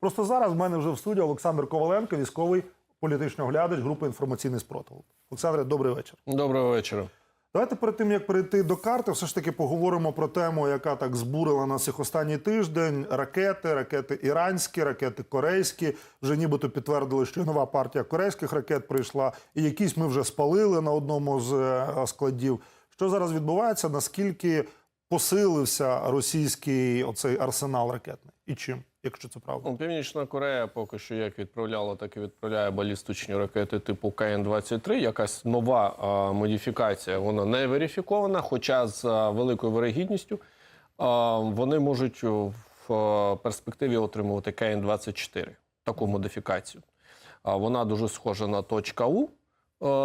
Просто зараз в мене вже в студії Олександр Коваленко, військовий політичний оглядач групи інформаційний спротив. Олександре, добрий вечір. Доброго вечора. Давайте перед тим як перейти до карти, все ж таки поговоримо про тему, яка так збурила нас їх останній тиждень. Ракети, ракети іранські, ракети корейські. Вже нібито підтвердили, що нова партія корейських ракет прийшла, і якісь ми вже спалили на одному з е, складів. Що зараз відбувається? Наскільки посилився російський оцей арсенал ракетний? І чим, якщо це правда? Ну, Північна Корея поки що як відправляла, так і відправляє балістичні ракети типу КН-23. Якась нова а, модифікація, вона не верифікована, хоча з а, великою вирогідністю а, вони можуть в а, перспективі отримувати КН-24, таку модифікацію. А, вона дуже схожа на точка У.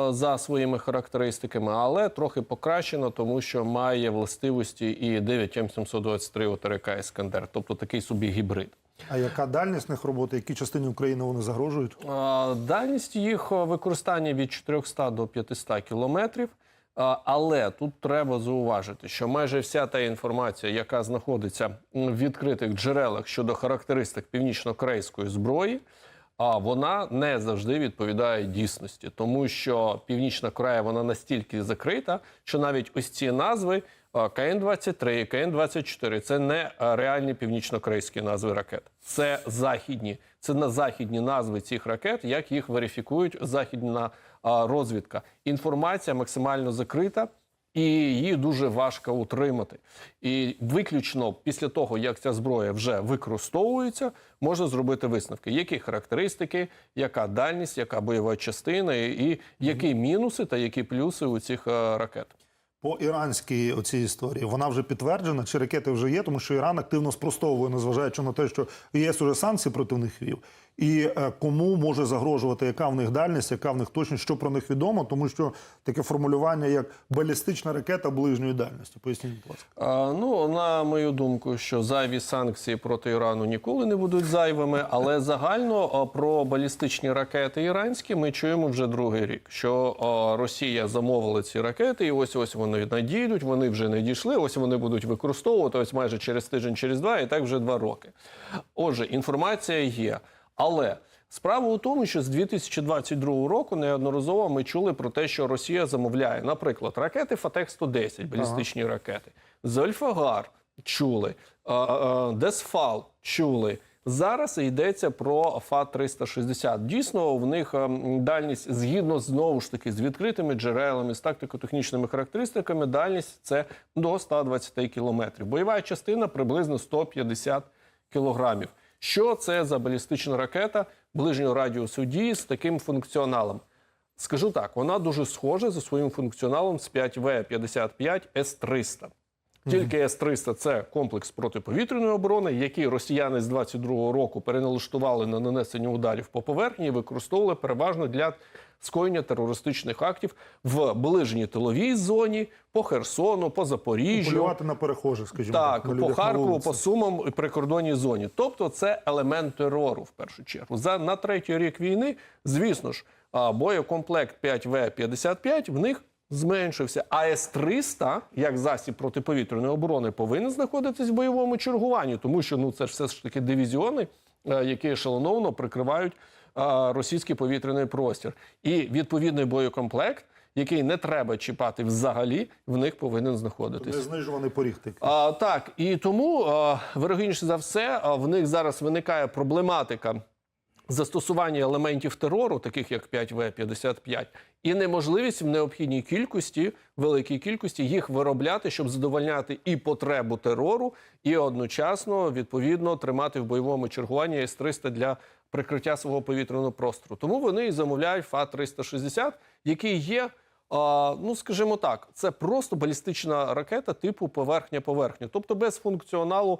За своїми характеристиками, але трохи покращена, тому що має властивості і 9М723 ОТРК Іскандер, тобто такий собі гібрид. А яка дальність них роботи? Якій частині України вони загрожують? Дальність їх е, використання від 400 до 500 кілометрів. Але тут треба зауважити, що майже вся та інформація, яка знаходиться в відкритих джерелах щодо характеристик північно-корейської зброї, вона не завжди відповідає дійсності, тому що Північна Корея вона настільки закрита, що навіть ось ці назви КН-23, КН-24 – це не реальні північно-корейські назви ракет. Це західні, це на західні назви цих ракет, як їх верифікують західна розвідка. Інформація максимально закрита. І її дуже важко утримати. І виключно після того, як ця зброя вже використовується, можна зробити висновки, які характеристики, яка дальність, яка бойова частина, і, і які мінуси та які плюси у цих е, ракет. По іранській оцій історії вона вже підтверджена, чи ракети вже є, тому що Іран активно спростовує, незважаючи на те, що ЄС уже санкції проти них вів. І е, кому може загрожувати, яка в них дальність, яка в них точність, що про них відомо, тому що таке формулювання як балістична ракета ближньої дальності. Поясніть, будь ласка. А, ну, на мою думку, що зайві санкції проти Ірану ніколи не будуть зайвими, але загально про балістичні ракети іранські ми чуємо вже другий рік. Що Росія замовила ці ракети, і ось ось вони надійдуть, вони вже не дійшли. Ось вони будуть використовувати ось майже через тиждень, через два, і так вже два роки. Отже, інформація є, але. Справа у тому, що з 2022 року неодноразово ми чули про те, що Росія замовляє, наприклад, ракети Фатек-110, балістичні ракети, Зольфагар чули, Десфал чули. Зараз йдеться про ФАТ-360. Дійсно, в них ем, дальність згідно знову ж таки з відкритими джерелами, з тактико-технічними характеристиками, дальність це до 120 кілометрів. Бойова частина приблизно 150 кілограмів. Що це за балістична ракета ближнього радіусу дії з таким функціоналом? Скажу так, вона дуже схожа за своїм функціоналом з 5В55 С-300. Тільки С-300 – це комплекс протиповітряної оборони, який росіяни з 22-го року переналаштували на нанесення ударів по поверхні і використовували переважно для скоєння терористичних актів в ближній тиловій зоні, по Херсону, по Запоріжжю. Полювати на перехожих, скажімо так, Так, по Харкову, по Сумам і прикордонній зоні. Тобто це елемент терору в першу чергу. За на третій рік війни, звісно ж, боєкомплект 5В55 в них зменшився. А С-300, як засіб протиповітряної оборони, повинен знаходитись в бойовому чергуванні, тому що ну це ж все ж таки дивізіони, е, які ешелоновано прикривають е, російський повітряний простір. І відповідний боєкомплект. Який не треба чіпати взагалі, в них повинен знаходитись. Не знижуваний поріг тик. А, так, і тому, а, вирогідніше за все, а, в них зараз виникає проблематика застосування елементів терору, таких як 5В55, і неможливість в необхідній кількості, великій кількості їх виробляти, щоб задовольняти і потребу терору, і одночасно відповідно тримати в бойовому чергуванні С-300 для прикриття свого повітряного простору. Тому вони і замовляють ФА-360, який є. Ну, скажімо так, це просто балістична ракета типу поверхня-поверхня, тобто без функціоналу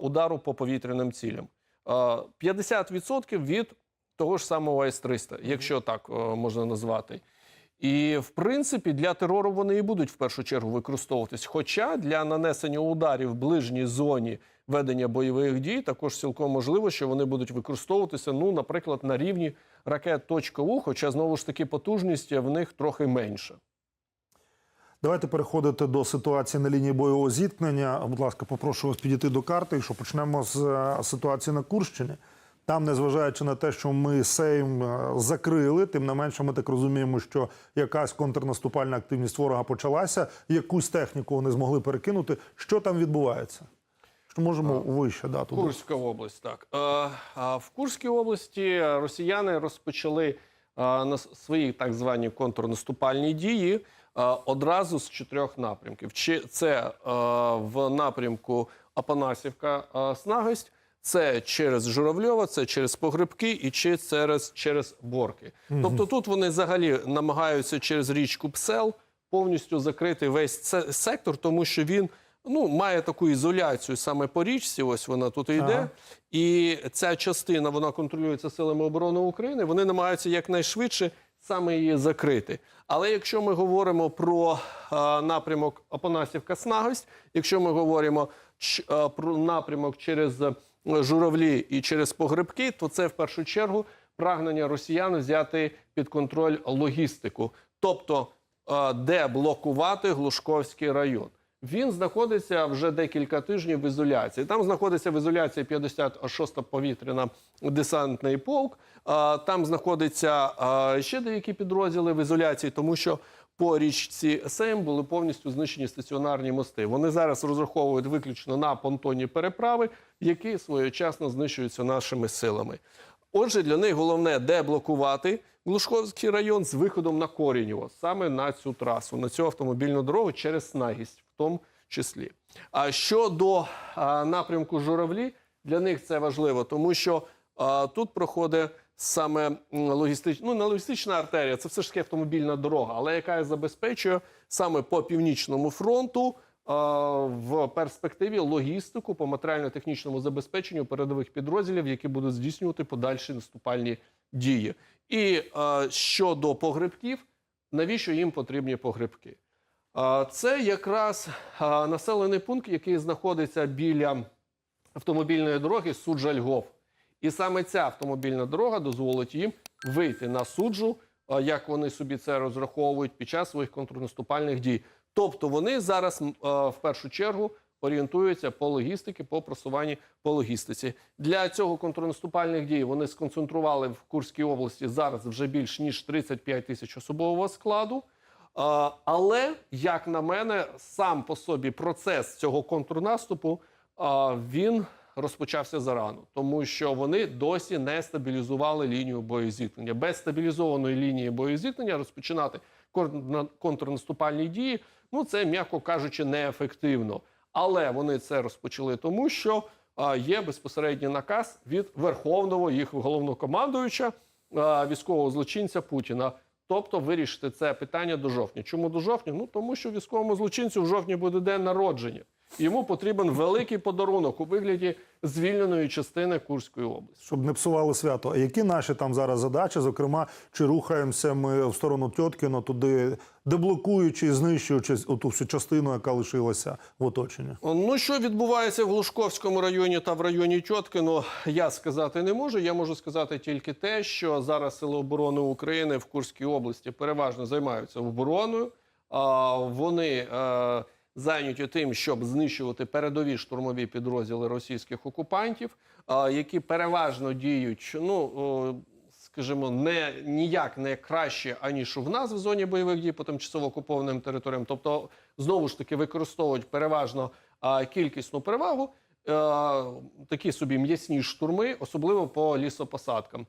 удару по повітряним цілям. А, 50% від того ж самого С-300, якщо так можна назвати. І в принципі для терору вони і будуть в першу чергу використовуватись. Хоча для нанесення ударів в ближній зоні ведення бойових дій також цілком можливо, що вони будуть використовуватися, ну, наприклад, на рівні ракет У, хоча знову ж таки потужність в них трохи менша. Давайте переходити до ситуації на лінії бойового зіткнення. Будь ласка, попрошу вас підійти до карти, що почнемо з е, ситуації на Курщині. Там, незважаючи на те, що ми Сейм е, закрили, тим не менше, ми так розуміємо, що якась контрнаступальна активність ворога почалася. Якусь техніку вони змогли перекинути. Що там відбувається? Що можемо вище да, туди? Курська область, так. Е, в Курській області росіяни розпочали е, на свої так звані контрнаступальні дії е, одразу з чотирьох напрямків. Чи це е, в напрямку Апанасівка е, Снагость, це через Журавльова, це через Погребки і чи через, через Борки. Тобто тут вони взагалі намагаються через річку Псел повністю закрити весь це сектор, тому що він ну, має таку ізоляцію саме по річці. Ось вона тут і йде. Ага. І ця частина вона контролюється силами оборони України. Вони намагаються якнайшвидше саме її закрити. Але якщо ми говоримо про е, напрямок Апанасівка Снагость, якщо ми говоримо ч- е, про напрямок через е, журавлі і через погребки, то це в першу чергу прагнення росіян взяти під контроль логістику, тобто е, де блокувати Глушковський район. Він знаходиться вже декілька тижнів в ізоляції. Там знаходиться в ізоляції 56-та повітряна десантний полк. Там знаходиться ще деякі підрозділи в ізоляції, тому що по річці Сейм були повністю знищені стаціонарні мости. Вони зараз розраховують виключно на понтонні переправи, які своєчасно знищуються нашими силами. Отже, для них головне деблокувати Глушковський район з виходом на Корінєво, саме на цю трасу, на цю автомобільну дорогу через Снагість, в тому числі. А щодо а, напрямку журавлі, для них це важливо, тому що а, тут проходить саме логістична, ну не логістична артерія, це все ж таки автомобільна дорога, але яка забезпечує саме по північному фронту в перспективі логістику по матеріально-технічному забезпеченню передових підрозділів, які будуть здійснювати подальші наступальні дії. І а, щодо погребків, навіщо їм потрібні погребки? А, Це якраз а, населений пункт, який знаходиться біля автомобільної дороги Суджа-Львов. І саме ця автомобільна дорога дозволить їм вийти на суджу, а, як вони собі це розраховують під час своїх контрнаступальних дій. Тобто вони зараз а, в першу чергу орієнтуються по логістиці, по просуванні по логістиці. Для цього контрнаступальних дій вони сконцентрували в Курській області зараз вже більш ніж 35 тисяч особового складу. Але, як на мене, сам по собі процес цього контрнаступу він розпочався зарано, тому що вони досі не стабілізували лінію боєзіткнення. Без стабілізованої лінії боєзіткнення розпочинати кон- контрнаступальні дії, ну це м'яко кажучи, неефективно. Але вони це розпочали, тому що є безпосередній наказ від верховного їх головнокомандуюча військового злочинця Путіна. Тобто вирішити це питання до жовтня. Чому до жовтня? Ну тому що військовому злочинцю в жовтні буде день народження. Йому потрібен великий подарунок у вигляді звільненої частини Курської області. щоб не псували свято. А які наші там зараз задачі? Зокрема, чи рухаємося ми в сторону Тьоткіно, туди деблокуючи і знищуючи ту всю частину, яка лишилася в оточенні? Ну що відбувається в Глушковському районі та в районі Тьоткино, я сказати не можу. Я можу сказати тільки те, що зараз сили оборони України в Курській області переважно займаються обороною. А, Вони е, зайняті тим, щоб знищувати передові штурмові підрозділи російських окупантів, які переважно діють. Ну скажімо, не ніяк не краще аніж в нас в зоні бойових дій по тимчасово окупованим територіям. Тобто, знову ж таки, використовують переважно кількісну перевагу, такі собі м'ясні штурми, особливо по лісопосадкам.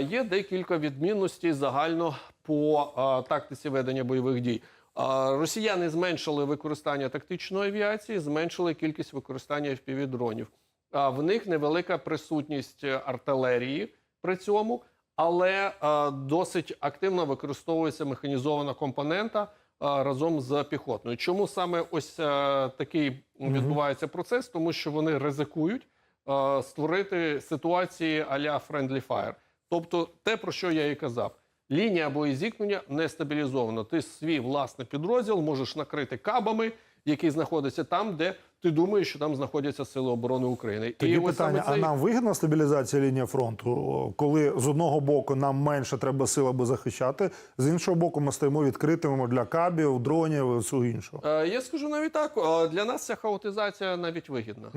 Є декілька відмінностей загально по тактиці ведення бойових дій. Росіяни зменшили використання тактичної авіації, зменшили кількість використання FPV-дронів. В них невелика присутність артилерії при цьому, але досить активно використовується механізована компонента разом з піхотною. Чому саме ось е, такий відбувається процес? Тому що вони ризикують створити ситуації а-ля Friendly Fire. Тобто те, про що я і казав. Лінія боєзіткнення не стабілізована. Ти свій власний підрозділ можеш накрити кабами, які знаходяться там, де ти думаєш, що там знаходяться сили оборони України. Тоді ось саме питання: а нам вигідна стабілізація лінії фронту, коли з одного боку нам менше треба сил, аби захищати, з іншого боку, ми стоїмо відкритими для кабів, дронів і всього іншого. Е, Я скажу навіть так: е, для нас ця хаотизація навіть вигідна.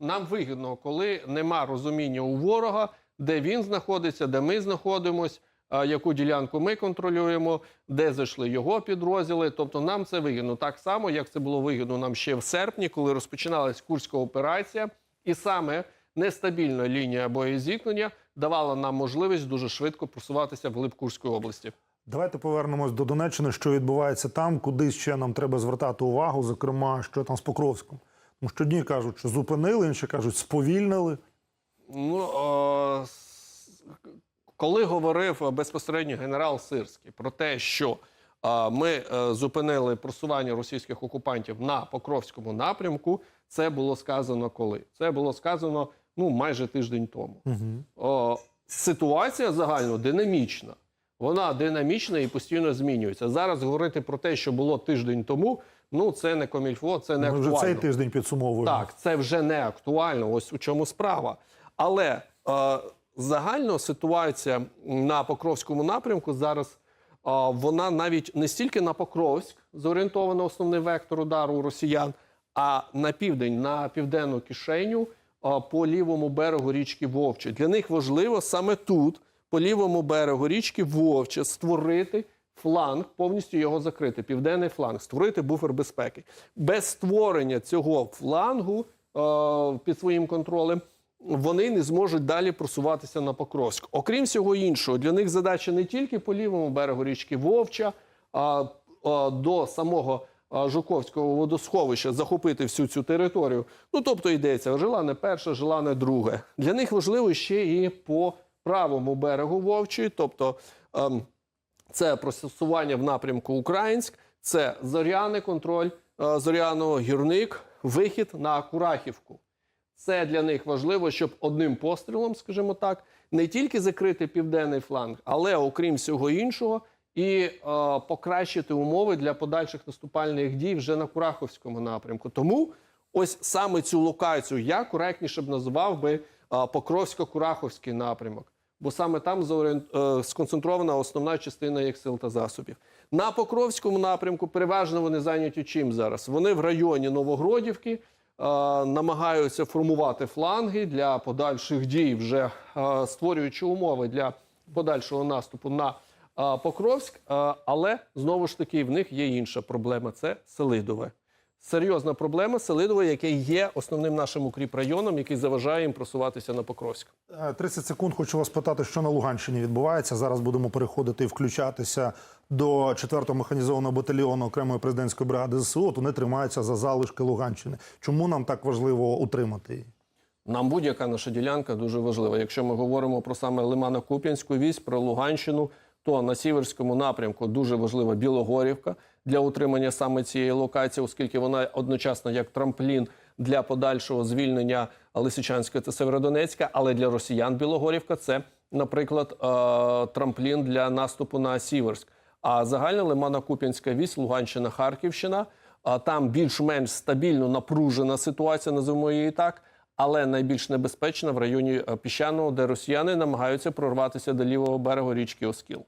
Нам вигідно, коли нема розуміння у ворога, де він знаходиться, де ми знаходимось, яку ділянку ми контролюємо, де зайшли його підрозділи. Тобто нам це вигідно так само, як це було вигідно нам ще в серпні, коли розпочиналась курська операція, і саме нестабільна лінія боєзіткнення давала нам можливість дуже швидко просуватися вглиб Курської області. Давайте повернемось до Донеччини, що відбувається там, куди ще нам треба звертати увагу, зокрема, що там з Покровськом. Тому що одні кажуть, що зупинили, інші кажуть, сповільнили. Ну, о, коли говорив е, безпосередньо генерал Сирський про те, що е, ми е, зупинили просування російських окупантів на Покровському напрямку, це було сказано коли? Це було сказано ну, майже тиждень тому. О, ситуація загально динамічна. Вона динамічна і постійно змінюється. Зараз говорити про те, що було тиждень тому, ну це не комільфо, це не Ми вже актуально. цей тиждень підсумовуємо. Так, це вже не актуально. Ось у чому справа. Але е, загально ситуація на Покровському напрямку зараз вона навіть не стільки на Покровськ зорієнтована основний вектор удару росіян, а на південь, на південну кишеню е, по лівому берегу річки Вовче. Для них важливо саме тут, по лівому берегу річки Вовче, створити фланг, повністю його закрити, південний фланг, створити буфер безпеки. Без створення цього флангу під своїм контролем вони не зможуть далі просуватися на Покровськ. Окрім всього іншого, для них задача не тільки по лівому берегу річки Вовча, а до самого Жуковського водосховища захопити всю цю територію. Ну тобто йдеться желане перше, желане друге. Для них важливо ще і по правому берегу Вовчої, тобто. ем, це просування в напрямку Українськ, це зоряний контроль е, зоряного гірник, вихід на Курахівку. Це для них важливо, щоб одним пострілом, скажімо так, не тільки закрити південний фланг, але окрім всього іншого, і е, покращити умови для подальших наступальних дій вже на Кураховському напрямку. Тому ось саме цю локацію я коректніше б назвав би е, Покровсько-Кураховський напрямок. Бо саме там е, сконцентрована основна частина їх сил та засобів. На Покровському напрямку переважно вони зайняті чим зараз? Вони в районі Новогродівки намагаються формувати фланги для подальших дій, вже е, створюючи умови для подальшого наступу на е, Покровськ. Е, але знову ж таки в них є інша проблема це Селидове. Серйозна проблема Селидове, яке є основним нашим укріпрайоном, який заважає їм просуватися на Покровськ. Е, 30 секунд. Хочу вас питати, що на Луганщині відбувається. Зараз будемо переходити і включатися до 4-го механізованого батальйону окремої президентської бригади ЗСУ. От Вони тримаються за залишки Луганщини. Чому нам так важливо утримати її? Нам будь-яка наша ділянка дуже важлива. Якщо ми говоримо про саме Лимано-Куп'янську вісь, про Луганщину, то на сіверському напрямку дуже важлива Білогорівка для утримання саме цієї локації, оскільки вона одночасно як трамплін для подальшого звільнення Лисичанська та Северодонецька, але для росіян Білогорівка це, наприклад, е, трамплін для наступу на Сіверськ. А загальна Лимано-Куп'янська вісь, Луганщина, Харківщина. Там більш-менш стабільно напружена ситуація, називаємо її так, але найбільш небезпечна в районі е, Піщаного, де росіяни намагаються прорватися до лівого берегу річки Оскіл.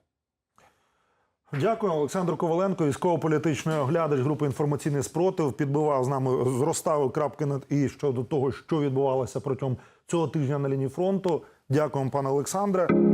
Дякую, Олександр Коваленко, військово-політичний оглядач групи інформаційний спротив. Підбивав з нами розставив крапки над і щодо того, що відбувалося протягом цього тижня на лінії фронту. Дякуємо, пане Олександре.